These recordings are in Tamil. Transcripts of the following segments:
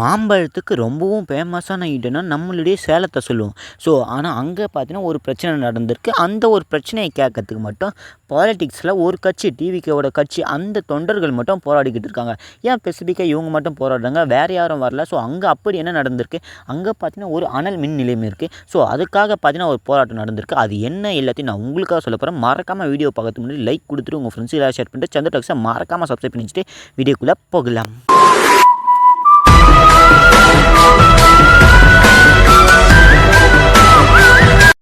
மாம்பழத்துக்கு ரொம்பவும் ஃபேமஸான ஐட்டம்னா நம்மளுடைய சேலத்தை சொல்லுவோம். ஸோ ஆனால் அங்கே பார்த்தீங்கன்னா ஒரு பிரச்சனை நடந்திருக்கு. அந்த ஒரு பிரச்சனையை கேட்கறதுக்கு மட்டும் பாலிட்டிக்ஸில் ஒரு கட்சி டிவிக்கோட கட்சி அந்த தொண்டர்கள் மட்டும் போராடிக்கிட்டு இருக்காங்க. ஏன் ஸ்பெசிஃபிக்காக இவங்க மட்டும் போராடுறாங்க? வேறு யாரும் வரல. ஸோ அங்கே அப்படி என்ன நடந்திருக்கு? அங்கே பார்த்தீங்கன்னா ஒரு அனல் மின் நிலையம் இருக்குது ஸோ அதுக்காக பார்த்தீங்கன்னா ஒரு போராட்டம் நடந்திருக்கு. அது என்ன எல்லாத்தையும் நான் உங்களுக்காக சொல்ல போகிறேன் மறக்காமல் வீடியோ பார்க்கறதுக்கு முன்னாடி லைக் கொடுத்துட்டு உங்கள் ஃப்ரெண்ட்ஸ் எல்லாம் ஷேர் பண்ணிட்டு சந்திர டாக்ஸை மறக்காமல் சப்ஸ்கிரைப் பண்ணிச்சுட்டு வீடியோக்குள்ளே போகலாம்.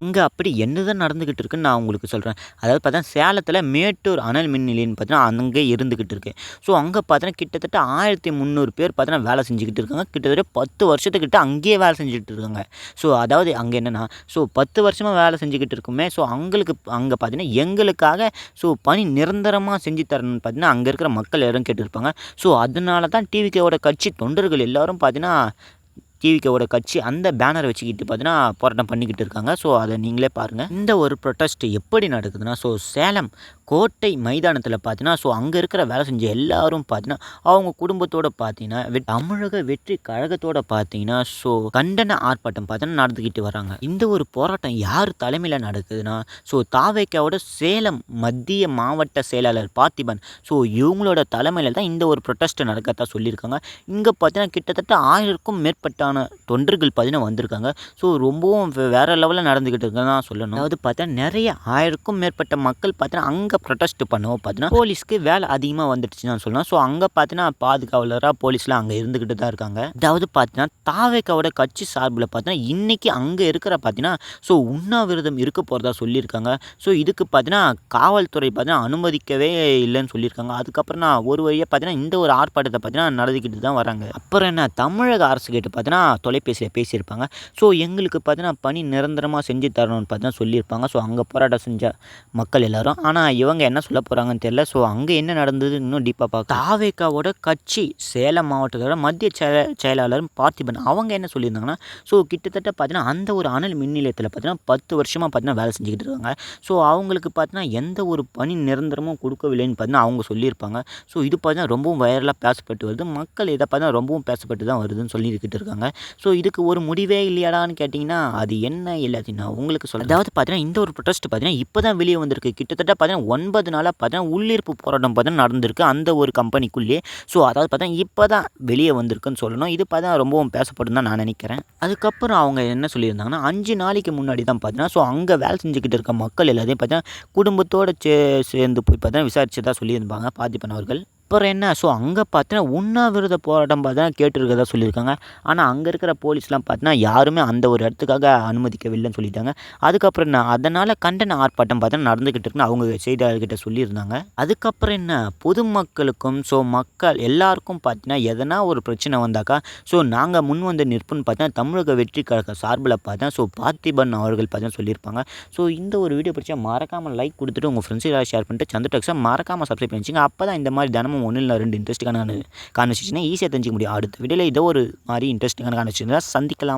இங்கே அப்படி என்னதான் நடந்துக்கிட்டு இருக்குன்னு நான் உங்களுக்கு சொல்கிறேன் அதாவது பார்த்தா சேலத்தில் மேட்டூர் அனல் மின் நிலையம்னு பார்த்தீங்கன்னா அங்கே இருந்துக்கிட்டு இருக்கு. ஸோ அங்கே பார்த்தீங்கன்னா கிட்டத்தட்ட ஆயிரத்தி முந்நூறு பேர் பார்த்தீங்கன்னா வேலை செஞ்சுக்கிட்டு இருக்காங்க. கிட்டத்தட்ட பத்து வருஷத்துக்கிட்ட அங்கேயே வேலை செஞ்சுக்கிட்டு இருக்காங்க. ஸோ அதாவது அங்கே என்னென்னா ஸோ பத்து வருஷமாக வேலை செஞ்சுக்கிட்டு இருக்குமே. ஸோ அவங்களுக்கு அங்கே பார்த்தீங்கன்னா எங்களுக்காக ஸோ பணி நிரந்தரமாக செஞ்சு தரணும்னு பார்த்தீங்கன்னா அங்கே இருக்கிற மக்கள் எல்லாரும் கேட்டிருப்பாங்க. ஸோ அதனால தான் டிவிகேவோட கட்சி தொண்டர்கள் எல்லோரும் பார்த்தீங்கன்னா டிவிகேவோட கட்சி அந்த பேனரை வச்சுக்கிட்டு பார்த்தீங்கன்னா போராட்டம் பண்ணிக்கிட்டு இருக்காங்க. ஸோ அதை நீங்களே பாருங்கள் இந்த ஒரு ப்ரொட்டஸ்ட் எப்படி நடக்குதுன்னா ஸோ சேலம் கோட்டை மைதானத்தில் பார்த்தீங்கன்னா ஸோ அங்கே இருக்கிற வேலை செஞ்ச எல்லாரும் பார்த்தீங்கன்னா அவங்க குடும்பத்தோடு பார்த்தீங்கன்னா வெ- தமிழக வெற்றி கழகத்தோட பார்த்தீங்கன்னா ஸோ கண்டன ஆர்ப்பாட்டம் பார்த்தீங்கன்னா நடந்துக்கிட்டு வராங்க. இந்த ஒரு போராட்டம் யார் தலைமையில் நடக்குதுன்னா ஸோ தாவேக்காவோட சேலம் மத்திய மாவட்ட செயலாளர் பார்த்திபன். ஸோ இவங்களோட தலைமையில் தான் இந்த ஒரு ப்ரொட்டஸ்ட் நடக்கத்தான் சொல்லியிருக்காங்க. இங்கே பார்த்தீங்கன்னா கிட்டத்தட்ட ஆயிரக்கும் மேற்பட்டான தொண்டர்கள் பார்த்தீங்கன்னா வந்திருக்காங்க. ஸோ ரொம்பவும் வேறு லெவலில் நடந்துக்கிட்டு இருக்குன்னு தான் சொல்லணும். அதாவது பார்த்தா நிறைய ஆயிரக்கும் மேற்பட்ட மக்கள் பார்த்தீங்கன்னா அங்கே ப்ரொட்டஸ்ட் பண்ணவும் பார்த்தீங்கன்னா போலீஸ்க்கு வேலை அதிகமாக வந்துடுச்சுன்னு தான் சொல்லலாம் ஸோ அங்கே பார்த்தீங்கன்னா பாதுகாவலராக போலீஸ்லாம் அங்கே இருந்துக்கிட்டு தான் இருக்காங்க. அதாவது பார்த்தீங்கன்னா தாவேக்காவோட கட்சி சார்பில் பார்த்தீங்கன்னா இன்றைக்கி அங்கே இருக்கிற பார்த்தீங்கன்னா ஸோ உண்ணாவிரதம் இருக்க போகிறதா சொல்லியிருக்காங்க. ஸோ இதுக்கு பார்த்தீங்கன்னா காவல்துறை பார்த்தீங்கன்னா அனுமதிக்கவே இல்லைன்னு சொல்லியிருக்காங்க. அதுக்கப்புறம் நான் ஒரு வழியாக பார்த்தீங்கன்னா இந்த ஒரு ஆர்ப்பாட்டத்தை பார்த்தீங்கன்னா நடந்துக்கிட்டு தான் வராங்க. அப்புறம் என்ன தமிழக அரசு கேட்டு பார்த்தீங்கன்னா தொலைபேசியில் பேசியிருப்பாங்க. ஸோ எங்களுக்கு பார்த்தீங்கன்னா பணி நிரந்தரமாக செஞ்சு தரணும்னு பார்த்தீங்கன்னா சொல்லியிருப்பாங்க. ஸோ அங்கே போராட்டம் செஞ்ச மக்கள் எல்லோரும். ஆனால் இவங்க என்ன சொல்ல போகிறாங்கன்னு தெரியல. ஸோ அங்கே என்ன நடந்தது இன்னும் டீப்பாக பார்க்க தாவேக்காவோட கட்சி சேலம் மாவட்டத்தோட மத்திய செயல செயலாளர் பார்த்திபன் அவங்க என்ன சொல்லியிருந்தாங்கன்னா ஸோ கிட்டத்தட்ட பார்த்தீங்கன்னா அந்த ஒரு அனல் மின் நிலையத்தில் பார்த்தீங்கன்னா பத்து வருஷமாக பார்த்தீங்கன்னா வேலை செஞ்சுக்கிட்டு இருக்காங்க. ஸோ அவங்களுக்கு பார்த்தீங்கன்னா எந்த ஒரு பணி நிரந்தரமும் கொடுக்கவில்லைன்னு பார்த்தீங்கன்னா அவங்க சொல்லியிருப்பாங்க. ஸோ இது பார்த்தீங்கன்னா ரொம்பவும் வைரலாக பேசப்பட்டு வருது. மக்கள் இதை பார்த்தீங்கன்னா ரொம்பவும் பேசப்பட்டு தான் வருதுன்னு சொல்லிக்கிட்டு இருக்காங்க. ஸோ இதுக்கு ஒரு முடிவே இல்லையாடான்னு கேட்டிங்கன்னா அது என்ன எல்லாத்தையும் நான் உங்களுக்கு சொல்ல அதாவது பார்த்தீங்கன்னா இந்த ஒரு ப்ரொட்டஸ்ட் பார்த்தீங்கன்னா இப்போ தான் வெளியே வந்திருக்கு. கிட்டத்தட்ட பார்த்தீங்கன்னா ஒன்பது நாளாக பார்த்தீங்கன்னா உள்ளிருப்பு போராட்டம் பார்த்தீங்கன்னா நடந்திருக்கு அந்த ஒரு கம்பெனிக்குள்ளேயே ஸோ அதாவது பார்த்தீங்கன்னா இப்போ தான் வெளியே வந்திருக்குன்னு சொல்லணும். இது பார்த்தா ரொம்பவும் பேசப்படும் தான் நான் நினைக்கிறேன். அதுக்கப்புறம் அவங்க என்ன சொல்லியிருந்தாங்கன்னா அஞ்சு நாளைக்கு முன்னாடி தான் பார்த்தீங்கன்னா ஸோ அங்கே வேலை செஞ்சுக்கிட்டு இருக்க மக்கள் எல்லாத்தையும் பார்த்தீங்கன்னா குடும்பத்தோடு சே சேர்ந்து போய் பார்த்தீங்கன்னா விசாரிச்சதா சொல்லியிருப்பாங்க பார்த்திபன் அவர்கள். அப்புறம் என்ன? ஸோ அங்கே பார்த்தீங்கன்னா உண்ணாவிரத போராட்டம் பார்த்தீங்கன்னா கேட்டுருக்கதா சொல்லியிருக்காங்க. ஆனால் அங்கே இருக்கிற போலீஸ்லாம் பார்த்தீங்கன்னா யாருமே அந்த ஒரு இடத்துக்காக அனுமதிக்கவில்லைன்னு சொல்லிட்டாங்க. அதுக்கப்புறம் என்ன? அதனால் கண்டன ஆர்ப்பாட்டம் பார்த்தீங்கன்னா நடந்துக்கிட்டு இருக்குன்னு அவங்க செய்தியாளர்கிட்ட சொல்லியிருந்தாங்க. அதுக்கப்புறம் என்ன? பொதுமக்களுக்கும் ஸோ மக்கள் எல்லாருக்கும் பார்த்தீங்கன்னா எதனா ஒரு பிரச்சனை வந்தாக்கா ஸோ நாங்கள் முன் வந்து நிற்போம்னு பார்த்தீங்கன்னா தமிழக வெற்றி கழக சார்பில் பார்த்தா ஸோ பார்த்திபன் அவர்கள் பார்த்தீங்கன்னா சொல்லியிருப்பாங்க. ஸோ இந்த ஒரு வீடியோ பிடிச்சா மறக்காமல் லைக் கொடுத்துட்டு உங்கள் ஃப்ரெண்ட்ஸ் ஷேர் பண்ணிட்டு சந்திர டாக்ஸை மறக்காமல் சப்ஸ்கிரைப் பண்ணி வச்சுங்க அப்போ தான் இந்த மாதிரி தினமும் ஒன்றில் இல்லை ரெண்டு இன்ட்ரெஸ்ட்டுக்கான கான்வர்சேஷனை ஈஸியாக தெரிஞ்சிக்க முடியும். அடுத்த வீடியோவில் ஏதோ ஒரு மாதிரி இன்ட்ரெஸ்ட்டிங்கான கான்வர்சேஷன் சந்திக்கலாம்.